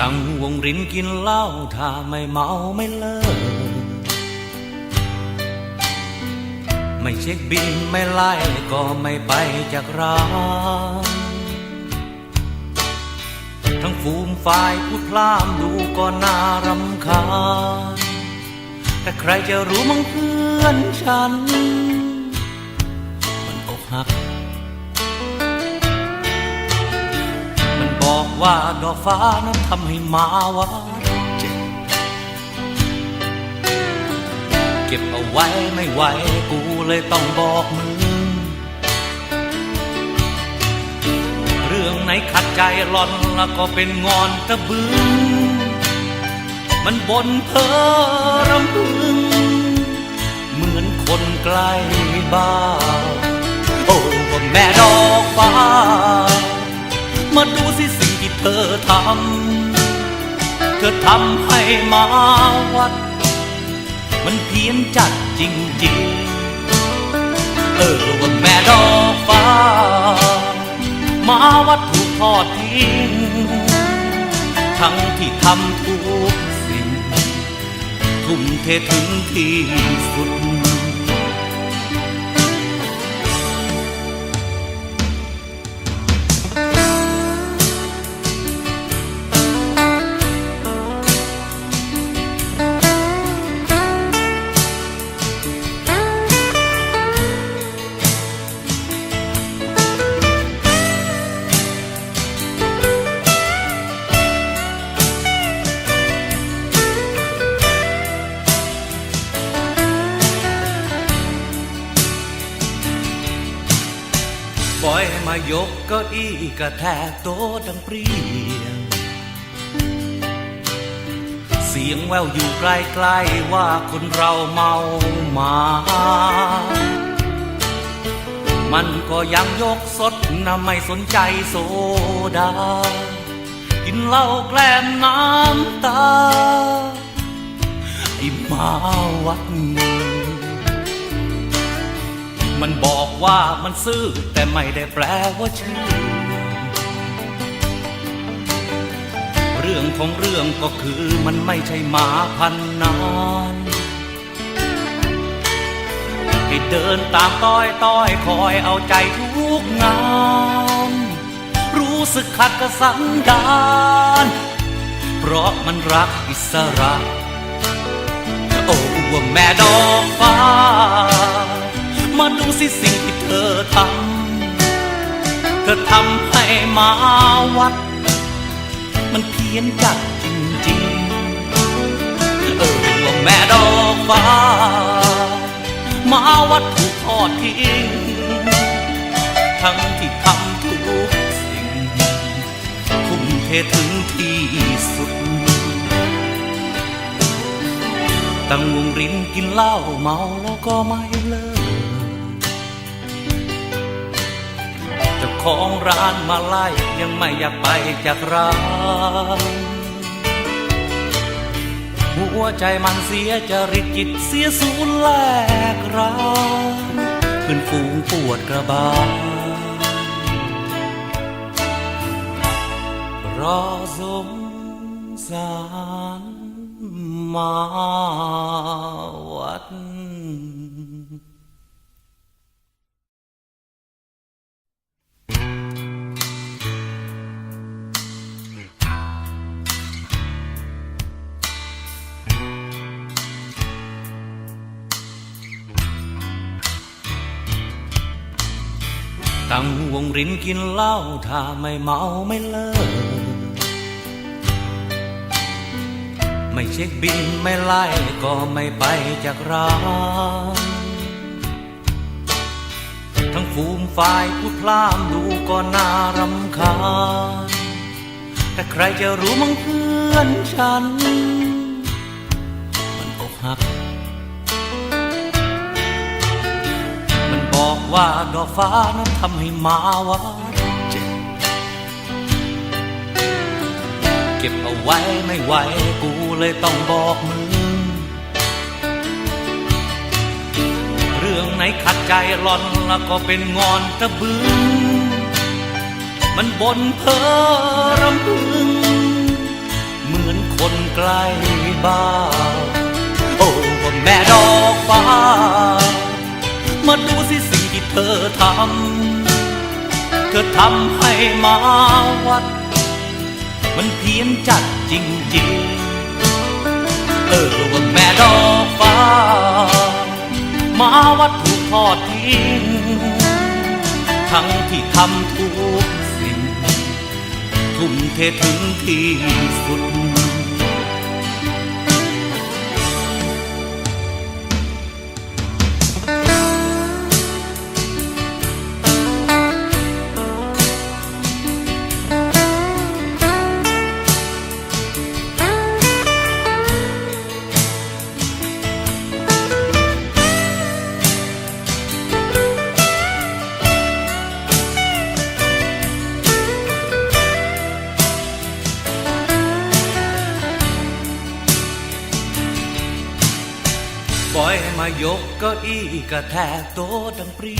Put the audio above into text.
ตั้งวงรินกินเหล้าถ้าไม่เมาไม่เลิก ไม่เช็คบินไม่ไล่ก็ไม่ไปจากร้านทั้งฟูมฝ่ายพูดพล่ามดูก็น่ารำคาญแต่ใครจะรู้มั้งเพื่อนฉัน มันอกหัก บอกว่าดอกฟ้านั้นทำให้มาว่าเจ็บเก็บเอาไว้ไม่ไหวกูเลยต้องบอกมึง เรื่องไหนขัดใจหลอนแล้วก็เป็นงอนตะบึง มันบนเพ้อรำพึง เหมือนคนใกล้บ้า โอ้แม่ดอกฟ้า มาดูสิสิ่งที่เธอทำ เธอทำให้มาวัด มันเพี้ยนจัดจริงๆ เออว่าแม่ดอกฟ้า มาวัดถูกทอดทิ้ง ทั้งที่ทำทุกสิ่ง ทุ่มเทถึงที่สุด ยมายกเก้าอี้กระแทกโต๊ะดังเปรียง เสียงแววอยู่ใกล้ๆว่าคนเราเมามา มันก็ยังยกสดนะไม่สนใจโซดา กินเหล้าแกล้มน้ำตาไอ้มาวัด มันบอกว่ามันซื่อแต่ไม่ได้แปลว่าเชื่อ เรื่องของเรื่องก็คือมันไม่ใช่หมาพันนานให้เดินตามต้อยต้อยคอยเอาใจทุกงาน รู้สึกขัดกับสันดานเพราะมันรักอิสระ โอ้ว่าแม่ดอกฟ้า มาดูสิสิ่งที่เธอทำ เธอทำให้มาวัด มันเพี้ยนจัดจริงๆ เออว่าแม่ดอกฟ้า มาวัดถูกทอดทิ้ง ทั้งที่ทำทุกสิ่งทุ่มเทถึงที่สุดตั้งวงรินกินเหล้าเมาแล้วก็ไม่เลิก ของร้านมาไล่ยังไม่อยากไปจากร้าน หัวใจมันเสียจริตจิตเสียสูญแลกร้านเพื่อนฝูงปวดกระบาลรอสงสารมา ตั้งวงรินกินเหล้าถ้าไม่เมาไม่เลิก ไม่เช็คบินไม่ไล่ก็ไม่ไปจากร้านทั้งฟูมฝ่ายพูดพล่ามดูก็น่ารำคาญแต่ใครจะรู้มั้งเพื่อนฉัน มันอกหัก ว่าดอกฟ้านั้นทำให้มาว่าเจ็บเก็บเอาไว้ไม่ไหวกูเลยต้องบอกมึง เรื่องไหนขัดใจหล่อนแล้วก็เป็นงอนตะบึง มันบนเพ้อรำพึง เหมือนคนใกล้บ้านำ เธอทำให้มาวัด มันเพี้ยนจัดจริงๆ เออว่าแม่ดอกฟ้า มาวัดถูกทอดทิ้ง ทั้งที่ทำทุกสิ่ง ทุ่มเทถึงที่สุด มายกเก็อี้กระแทกโต๊ะดังปรี